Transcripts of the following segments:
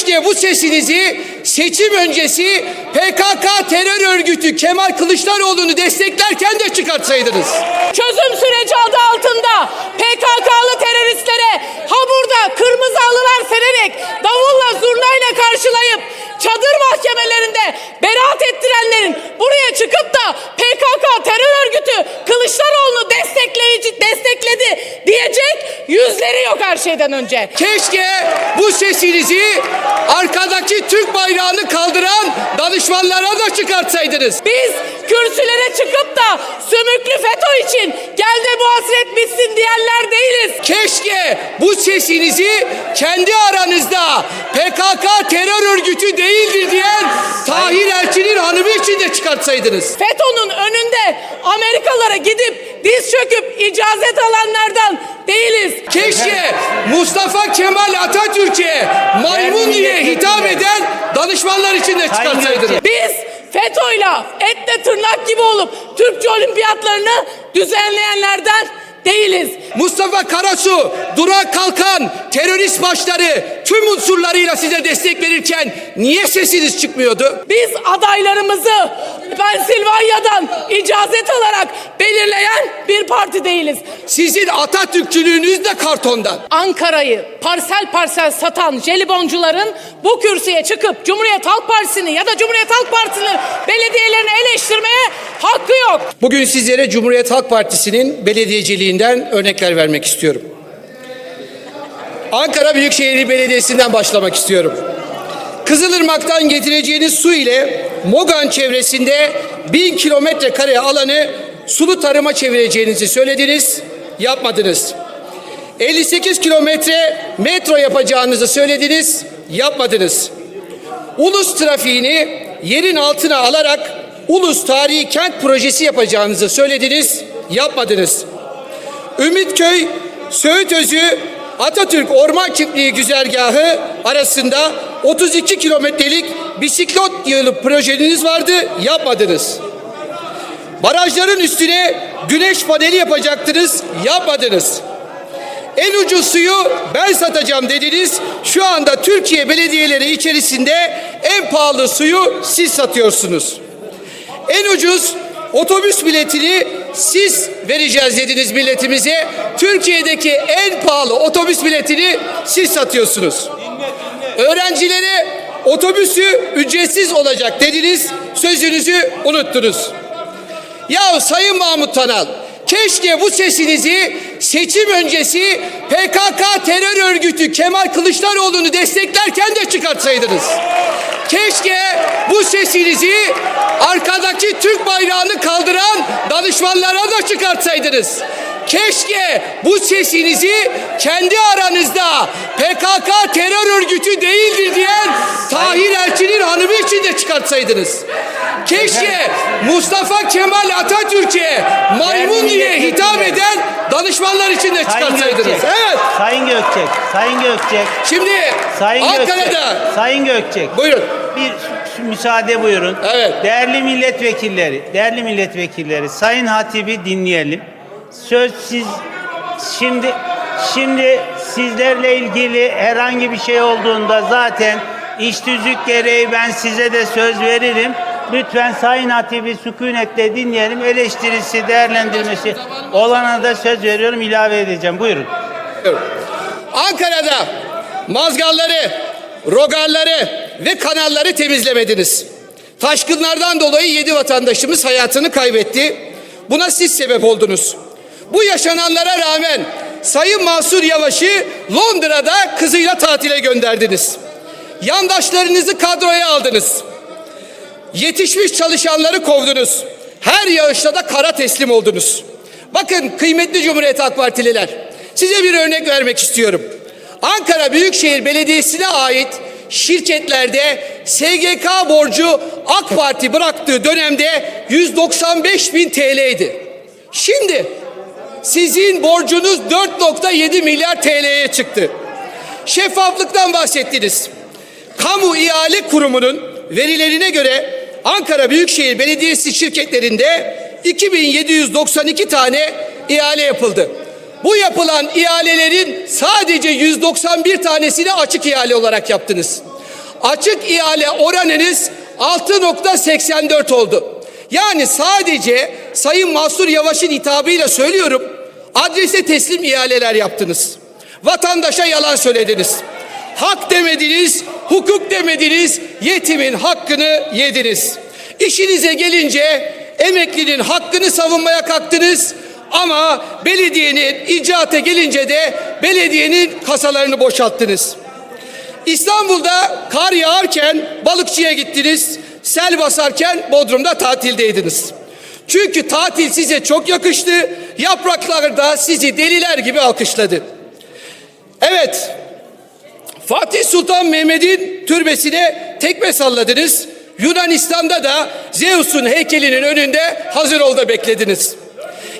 Keşke bu sesinizi seçim öncesi PKK terör örgütü Kemal Kılıçdaroğlu'nu desteklerken de çıkartsaydınız. Çözüm süreci adı altında PKK'lı teröristlere ha burada kırmızı halılar sererek davulla zurnayla karşılayıp çadır mahkemelerinde beraat ettirenlerin buraya çıkıp da PKK terör örgütü Kılıçdaroğlu'nu destekleyici destekledi diyecek yüzleri yok her şeyden önce. Keşke bu sesinizi arkadaki Türk bayrağını kaldıran danışmanlara da çıkartsaydınız. Biz kürsülere çıkıp da sümüklü FETÖ için gel de bu hasret bitsin diyenler değiliz. Keşke bu sesinizi kendi aranızda PKK terör örgütü değildir diyen Tahir Elçi'nin hanımı için de çıkartsaydınız. FETÖ'nün önünde Amerikalara gidip diz çöküp icazet alanlardan değiliz. Keşke Mustafa Kemal Atatürk'e maymun diye hitap eden danışmanlar için de çıkartsaydınız. Biz FETÖ'yle etle tırnak gibi olup Türkçe olimpiyatlarını düzenleyenlerden değiliz. Mustafa Karasu, Durak Kalkan, terörist başları tüm unsurlarıyla size destek verirken niye sesiniz çıkmıyordu? Biz adaylarımızı Pensilvanya'dan icazet alarak belirleyen bir parti değiliz. Sizin Atatürkçülüğünüz de kartondan. Ankara'yı parsel parsel satan jeliboncuların bu kürsüye çıkıp Cumhuriyet Halk Partisi'ni ya da Cumhuriyet Halk Partisi'nin belediyelerini eleştirmeye. Bugün sizlere Cumhuriyet Halk Partisi'nin belediyeciliğinden örnekler vermek istiyorum. Ankara Büyükşehir Belediyesi'nden başlamak istiyorum. Kızılırmak'tan getireceğiniz su ile Mogan çevresinde bin kilometre kare alanı sulu tarıma çevireceğinizi söylediniz, yapmadınız. 58 kilometre metro yapacağınızı söylediniz, yapmadınız. Ulus trafiğini yerin altına alarak Ulus Tarihi Kent Projesi yapacağınızı söylediniz, yapmadınız. Ümitköy, Söğütözü, Atatürk Orman Çiftliği güzergahı arasında 32 kilometrelik bisiklet yolu projeniz vardı, yapmadınız. Barajların üstüne güneş paneli yapacaktınız, yapmadınız. En ucuz suyu ben satacağım dediniz. Şu anda Türkiye belediyeleri içerisinde en pahalı suyu siz satıyorsunuz. En ucuz otobüs biletini siz vereceğiz dediniz milletimize. Türkiye'deki en pahalı otobüs biletini siz satıyorsunuz. Öğrencilere otobüsü ücretsiz olacak dediniz. Sözünüzü unuttunuz. Ya Sayın Mahmut Tanal, keşke bu sesinizi seçim öncesi PKK terör örgütü Kemal Kılıçdaroğlu'nu desteklerken de çıkartsaydınız. Keşke bu sesinizi arkadaki Türk bayrağını kaldıran danışmanlara da çıkartsaydınız. Keşke bu sesinizi kendi aranızda PKK terör örgütü değildir diyen Tahir Elçi'nin hanımı için de çıkartsaydınız. Keşke Mustafa Kemal Atatürk'e maymun diye hitap eden danışmanlar için de çıkartsaydınız. Gökçek. Evet. Sayın Gökçek. Sayın Gökçek. Şimdi Sayın Gökçek. Ankara'da Sayın Gökçek. buyurun. Bir müsaade buyurun. Evet. Değerli milletvekilleri, değerli milletvekilleri, Sayın Hatibi dinleyelim. Söz siz şimdi şimdi sizlerle ilgili herhangi bir şey olduğunda zaten iş tüzük gereği ben size de söz veririm. Lütfen Sayın Hatibi sükunetle dinleyelim. Eleştirisi, değerlendirmesi olana da söz veriyorum, ilave edeceğim. Buyurun. Ankara'da mazgalları, rogarları ve kanalları temizlemediniz. Taşkınlardan dolayı yedi vatandaşımız hayatını kaybetti. Buna siz sebep oldunuz. Bu yaşananlara rağmen Sayın Mansur Yavaş'ı Londra'da kızıyla tatile gönderdiniz. Yandaşlarınızı kadroya aldınız. Yetişmiş çalışanları kovdunuz. Her yağışta da kara teslim oldunuz. Bakın kıymetli Cumhuriyet Halk Partililer, size bir örnek vermek istiyorum. Ankara Büyükşehir Belediyesi'ne ait şirketlerde SGK borcu AK Parti bıraktığı dönemde 195 bin TL'ydi. Şimdi sizin borcunuz 4.7 milyar TL'ye çıktı. Şeffaflıktan bahsettiniz. Kamu İhale Kurumu'nun verilerine göre Ankara Büyükşehir Belediyesi şirketlerinde 2792 tane ihale yapıldı. Bu yapılan ihalelerin sadece 191 tanesini açık ihale olarak yaptınız. açık ihale oranınız 6.84 oldu. Yani sadece Sayın Mahsur Yavaş'ın hitabıyla söylüyorum. Adrese teslim ihaleler yaptınız. Vatandaşa yalan söylediniz. Hak demediniz, hukuk demediniz, yetimin hakkını yediniz. İşinize gelince emeklinin hakkını savunmaya kalktınız. Ama belediyenin icraata gelince de belediyenin kasalarını boşalttınız. İstanbul'da kar yağarken balıkçıya gittiniz. Sel basarken Bodrum'da tatildeydiniz. Çünkü tatil size çok yakıştı. Yapraklar da sizi deliler gibi alkışladı. Evet. Fatih Sultan Mehmet'in türbesine tekme salladınız. Yunanistan'da da Zeus'un heykelinin önünde hazır ol da beklediniz.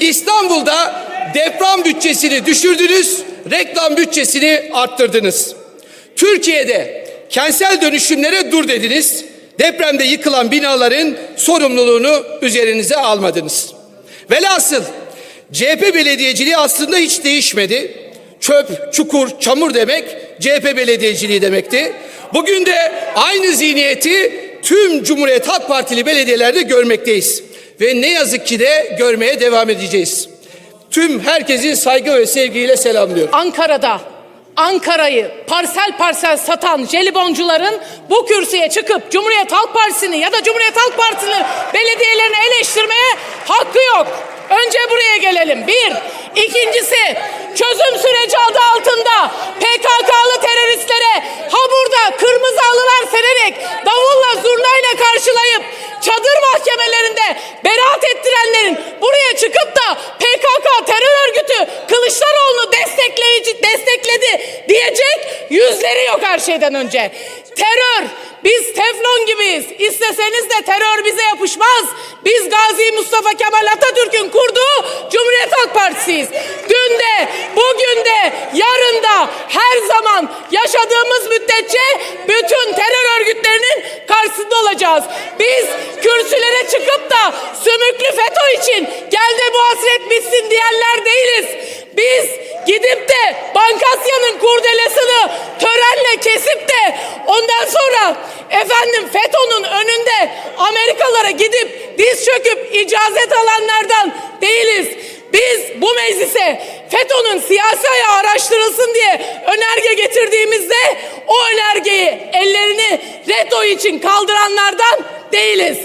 İstanbul'da deprem bütçesini düşürdünüz, reklam bütçesini arttırdınız. Türkiye'de kentsel dönüşümlere dur dediniz. Depremde yıkılan binaların sorumluluğunu üzerinize almadınız. Velhasıl CHP belediyeciliği aslında hiç değişmedi. Çöp, çukur, çamur demek CHP belediyeciliği demekti. Bugün de aynı zihniyeti tüm Cumhuriyet Halk Partili belediyelerde görmekteyiz. Ve ne yazık ki de görmeye devam edeceğiz. Tüm herkesin saygı ve sevgiyle selamlıyorum. Ankara'da Ankara'yı parsel parsel satan jeliboncuların bu kürsüye çıkıp Cumhuriyet Halk Partisi'ni ya da Cumhuriyet Halk Partisi'ni belediyelerini eleştirmeye hakkı yok. Önce buraya gelelim. Bir. İkincisi çözüm süreci adı altında PKK'lı teröristlere ha burada kırmızı halılar sererek davulla zurnayla karşılayıp çadır mahkemelerinde beraat ettirenlerin buraya çıkıp da PKK terör örgütü Kılıçdaroğlu'nu destekleyici destekledi diyecek yüzleri yok her şeyden önce. Terör biz teflon gibiyiz. İsteseniz de terör bize yapışmaz. Biz Gazi Mustafa Kemal Atatürk'ün kurduğu Cumhuriyet Halk Partisi'yiz. Dün de, bugün de, yarın da her zaman yaşadığımız müddetçe bütün terör örgütlerinin karşısında olacağız. Biz kürsülere çıkıp da sümüklü FETÖ için gel de bu hasret bitsin diyenler değiliz. Biz gidip de Bankasya'nın kurdelesini törenle kesip de ondan sonra efendim FETÖ'nün önünde Amerikalara gidip çöküp icazet alanlardan değiliz. Biz bu meclise FETÖ'nün siyasi ayağı araştırılsın diye önerge getirdiğimizde o önergeyi ellerini RETO için kaldıranlardan değiliz.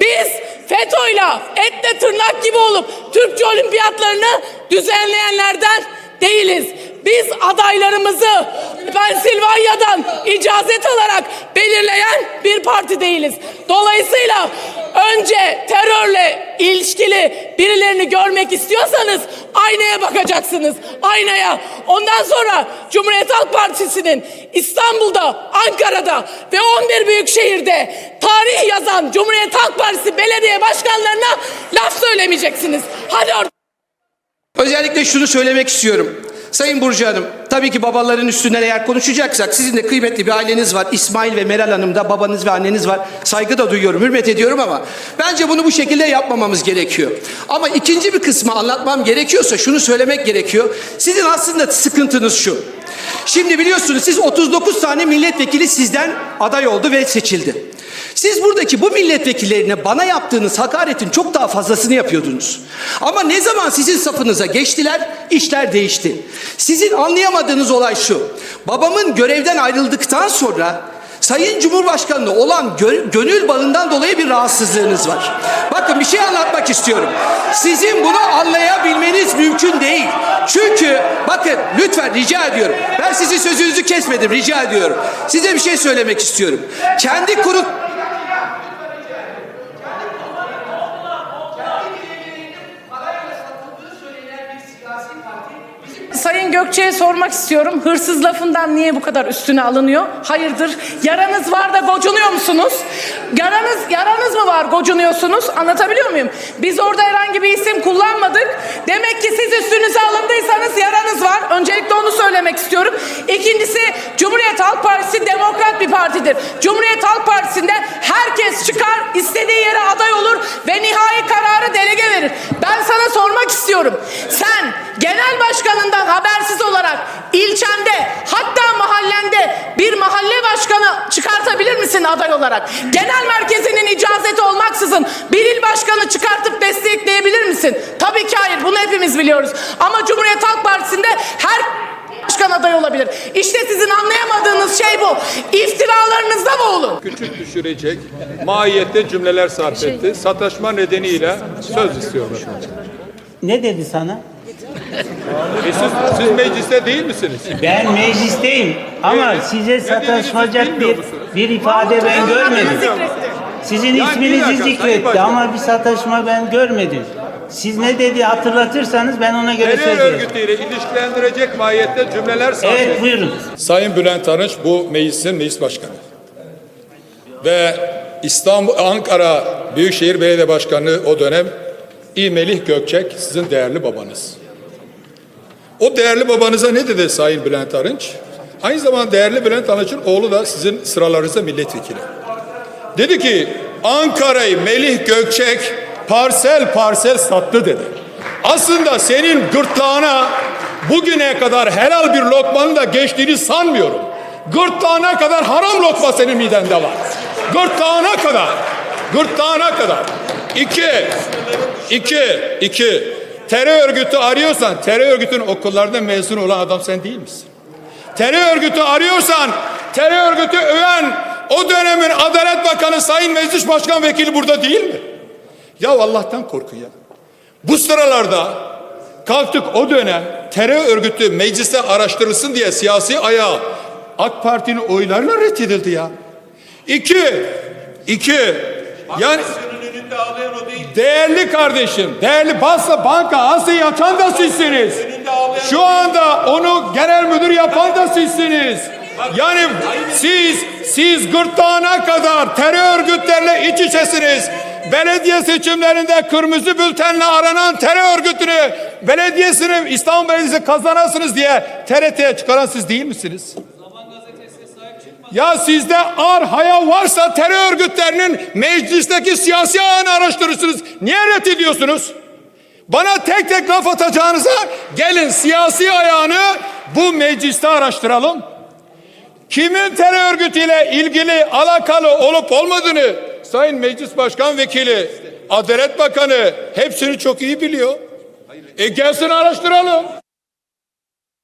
Biz FETÖ'yle etle tırnak gibi olup Türkçe olimpiyatlarını düzenleyenlerden değiliz. Biz adaylarımızı Pensilvanya'dan icazet alarak belirleyen bir parti değiliz. Dolayısıyla önce terörle ilişkili birilerini görmek istiyorsanız aynaya bakacaksınız. Aynaya. Ondan sonra Cumhuriyet Halk Partisi'nin İstanbul'da, Ankara'da ve 11 büyük şehirde tarih yazan Cumhuriyet Halk Partisi belediye başkanlarına laf söylemeyeceksiniz. Hadi orada. Özellikle şunu söylemek istiyorum. Sayın Burcu Hanım, tabii ki babaların üstünden eğer konuşacaksak sizin de kıymetli bir aileniz var. İsmail ve Meral Hanım da babanız ve anneniz var. Saygı da duyuyorum, hürmet ediyorum ama bence bunu bu şekilde yapmamamız gerekiyor. Ama ikinci bir kısmı anlatmam gerekiyorsa şunu söylemek gerekiyor. Sizin aslında sıkıntınız şu. Şimdi biliyorsunuz siz 39 tane milletvekili sizden aday oldu ve seçildi. Siz buradaki bu milletvekillerine bana yaptığınız hakaretin çok daha fazlasını yapıyordunuz. Ama ne zaman sizin safınıza geçtiler, işler değişti. Sizin anlayamadığınız olay şu. Babamın görevden ayrıldıktan sonra Sayın Cumhurbaşkanı'na olan gö- gönül bağından dolayı bir rahatsızlığınız var. Bakın bir şey anlatmak istiyorum. Sizin bunu anlayabilmeniz mümkün değil. Çünkü bakın lütfen rica ediyorum. Ben sizin sözünüzü kesmedim rica ediyorum. Size bir şey söylemek istiyorum. Kendi kuru Sayın Gökçe'ye sormak istiyorum. Hırsız lafından niye bu kadar üstüne alınıyor? Hayırdır? Yaranız var da gocunuyor musunuz? Yaranız yaranız mı var gocunuyorsunuz? Anlatabiliyor muyum? Biz orada herhangi bir isim kullanmadık. Demek ki siz üstünüze alındıysanız yaranız var. Öncelikle onu söylemek istiyorum. İkincisi Cumhuriyet Halk Partisi demokrat bir partidir. Cumhuriyet Halk Partisi'nde herkes çıkar, istediği yere aday olur ve nihai kararı delege verir. Ben sana sormak istiyorum. Sen genel başkanından habersiz olarak ilçende hatta mahallende bir mahalle başkanı çıkartabilir Partisi'nin aday olarak genel merkezinin icazeti olmaksızın bir il başkanı çıkartıp destekleyebilir misin? Tabii ki hayır. Bunu hepimiz biliyoruz. Ama Cumhuriyet Halk Partisi'nde her başkan aday olabilir. İşte sizin anlayamadığınız şey bu. İftiralarınızda boğulun. küçük düşürecek mahiyette cümleler sarf etti. Sataşma nedeniyle söz istiyorlar. Ne dedi sana? E siz, siz mecliste değil misiniz? Ben meclisteyim ama Evet. size Ne dediğinizi bir bilmiyor musunuz? bir ifade ben görmedim. Sizin Yani bir isminizi dakika, Sayın zikretti Başkan. ama bir sataşma ben görmedim. Siz ne dedi hatırlatırsanız ben ona göre Terör söz veririm. örgütüyle ilişkilendirecek mahiyette cümleler sarf Evet buyurun. Sayın Bülent Arınç bu meclisin meclis başkanı. Ve İstanbul, Ankara Büyükşehir Belediye Başkanı o dönem İ. Melih Gökçek sizin değerli babanız. O değerli babanıza ne dedi Sayın Bülent Arınç? Aynı zamanda değerli Bülent Arınç'ın oğlu da sizin sıralarınızda milletvekili. Dedi ki Ankara'yı Melih Gökçek parsel parsel sattı dedi. Aslında senin gırtlağına bugüne kadar helal bir lokmanın da geçtiğini sanmıyorum. Gırtlağına kadar haram lokma senin midende var. Gırtlağına kadar. Gırtlağına kadar. İki, iki, iki. Terör örgütü arıyorsan terör örgütünün okullarında mezun olan adam sen değil misin? Terör örgütü arıyorsan terör örgütü öven o dönemin Adalet Bakanı Sayın Meclis Başkan Vekili burada değil mi? Ya Allah'tan korkun ya. Bu sıralarda kalktık o dönem terör örgütü mecliste araştırılsın diye siyasi ayağı AK Parti'nin oylarıyla reddedildi ya. İki, iki, yani değerli kardeşim, değerli Basra Banka Asya'yı açan da sizsiniz. Şu anda onu genel müdür yapan da sizsiniz. Yani siz, siz gırtlağına kadar terör örgütlerle iç içesiniz. Belediye seçimlerinde kırmızı bültenle aranan terör örgütünü belediyesini İstanbul Belediyesi kazanasınız diye TRT'ye çıkaran siz değil misiniz? Ya sizde ar haya varsa terör örgütlerinin meclisteki siyasi ağını araştırırsınız. Niye reddediyorsunuz? Bana tek tek laf atacağınıza gelin siyasi ayağını bu mecliste araştıralım. Kimin terör örgütüyle ilgili alakalı olup olmadığını Sayın Meclis Başkan Vekili, Adalet Bakanı hepsini çok iyi biliyor. E gelsin araştıralım.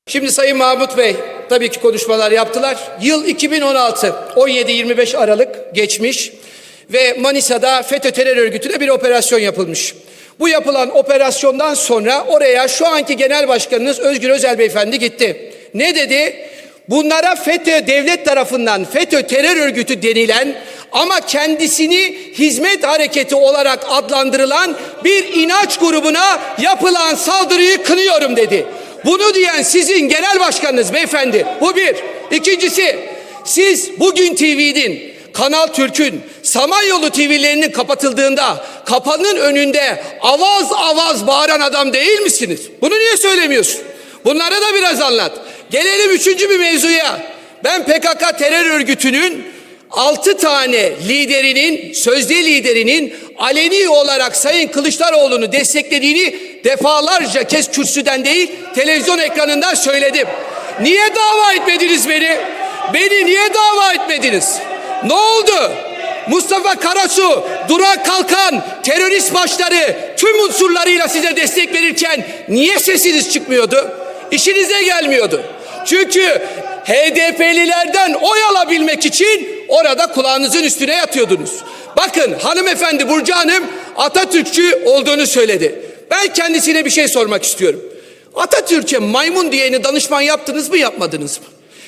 Şimdi Sayın Mahmut Bey tabii ki konuşmalar yaptılar. Yıl 2016, 17-25 Aralık geçmiş ve Manisa'da FETÖ terör örgütüne bir operasyon yapılmış. Bu yapılan operasyondan sonra oraya şu anki genel başkanınız Özgür Özel Beyefendi gitti. Ne dedi? Bunlara FETÖ devlet tarafından FETÖ terör örgütü denilen ama kendisini hizmet hareketi olarak adlandırılan bir inanç grubuna yapılan saldırıyı kınıyorum dedi. Bunu diyen sizin genel başkanınız beyefendi. Bu bir. İkincisi siz bugün TV'nin Kanal Türk'ün Samanyolu TV'lerinin kapatıldığında kapının önünde avaz avaz bağıran adam değil misiniz? Bunu niye söylemiyorsun? Bunları da biraz anlat. Gelelim üçüncü bir mevzuya. Ben PKK terör örgütünün altı tane liderinin, sözde liderinin aleni olarak Sayın Kılıçdaroğlu'nu desteklediğini defalarca kez kürsüden değil televizyon ekranından söyledim. Niye dava etmediniz beni? Beni niye dava etmediniz? Ne oldu? Mustafa Karasu, Durak Kalkan, terörist başları tüm unsurlarıyla size destek verirken niye sesiniz çıkmıyordu? İşinize gelmiyordu. Çünkü HDP'lilerden oy alabilmek için orada kulağınızın üstüne yatıyordunuz. Bakın hanımefendi Burcu Hanım Atatürkçü olduğunu söyledi. Ben kendisine bir şey sormak istiyorum. Atatürk'e maymun diyeni danışman yaptınız mı yapmadınız mı?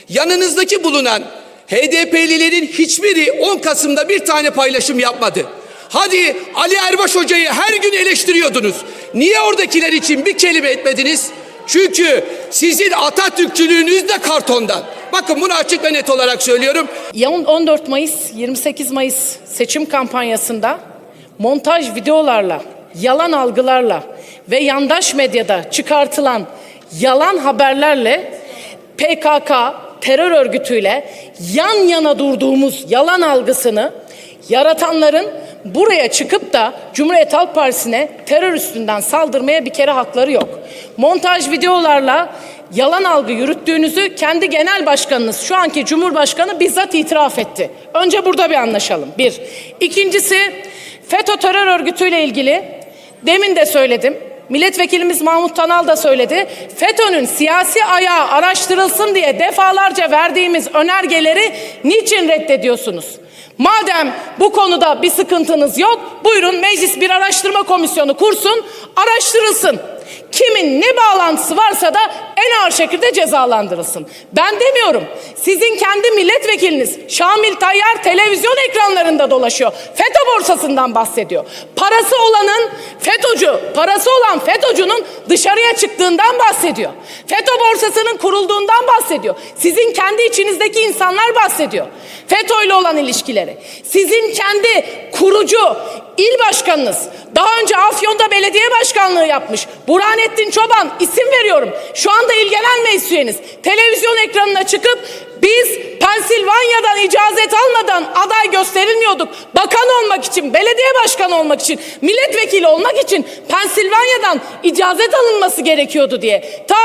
Yanınızdaki bulunan HDP'lilerin hiçbiri 10 Kasım'da bir tane paylaşım yapmadı. Hadi Ali Erbaş Hoca'yı her gün eleştiriyordunuz. Niye oradakiler için bir kelime etmediniz? Çünkü sizin Atatürkçülüğünüz de kartondan. Bakın bunu açık ve net olarak söylüyorum. Ya 14 Mayıs 28 Mayıs seçim kampanyasında montaj videolarla, yalan algılarla ve yandaş medyada çıkartılan yalan haberlerle PKK terör örgütüyle yan yana durduğumuz yalan algısını yaratanların buraya çıkıp da Cumhuriyet Halk Partisi'ne terör üstünden saldırmaya bir kere hakları yok. Montaj videolarla yalan algı yürüttüğünüzü kendi genel başkanınız, şu anki Cumhurbaşkanı bizzat itiraf etti. Önce burada bir anlaşalım. Bir. İkincisi FETÖ terör örgütüyle ilgili demin de söyledim. Milletvekilimiz Mahmut Tanal da söyledi. FETÖ'nün siyasi ayağı araştırılsın diye defalarca verdiğimiz önergeleri niçin reddediyorsunuz? Madem bu konuda bir sıkıntınız yok, buyurun meclis bir araştırma komisyonu kursun, araştırılsın. Kimin ne bağlantısı varsa da en ağır şekilde cezalandırılsın. Ben demiyorum. Sizin kendi milletvekiliniz Şamil Tayyar televizyon ekranlarında dolaşıyor. FETÖ borsasından bahsediyor. Parası olanın FETÖ'cü, parası olan FETÖ'cünün dışarıya çıktığından bahsediyor. FETÖ borsasının kurulduğundan bahsediyor. Sizin kendi içinizdeki insanlar bahsediyor. FETÖ ile olan ilişkileri. Sizin kendi kurucu il başkanınız daha önce Afyon'da belediye başkanlığı yapmış. Burhanettin Çoban isim veriyorum. Şu anda il genel meclis üyeniz. Televizyon ekranına çıkıp biz Pensilvanya'dan icazet almadan aday gösterilmiyorduk. Bakan olmak için, belediye başkanı olmak için, milletvekili olmak için Pensilvanya'dan icazet alınması gerekiyordu diye. Ta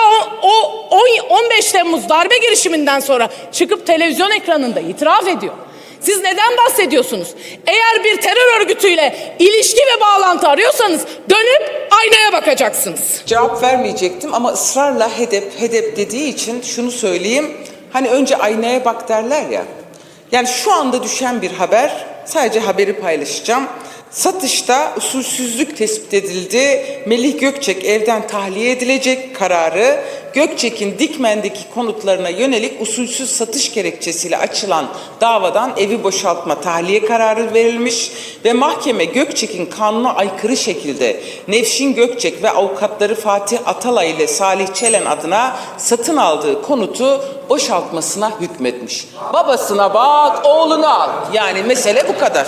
o, o 15 Temmuz darbe girişiminden sonra çıkıp televizyon ekranında itiraf ediyor. Siz neden bahsediyorsunuz? Eğer bir terör örgütüyle ilişki ve bağlantı arıyorsanız dönüp aynaya bakacaksınız. Cevap vermeyecektim ama ısrarla hedef hedef dediği için şunu söyleyeyim. Hani önce aynaya bak derler ya. Yani şu anda düşen bir haber, sadece haberi paylaşacağım. Satışta usulsüzlük tespit edildi. Melih Gökçek evden tahliye edilecek kararı Gökçek'in Dikmen'deki konutlarına yönelik usulsüz satış gerekçesiyle açılan davadan evi boşaltma tahliye kararı verilmiş ve mahkeme Gökçek'in kanuna aykırı şekilde Nevşin Gökçek ve avukatları Fatih Atalay ile Salih Çelen adına satın aldığı konutu boşaltmasına hükmetmiş. Babasına bak, oğlunu al. Yani mesele bu kadar.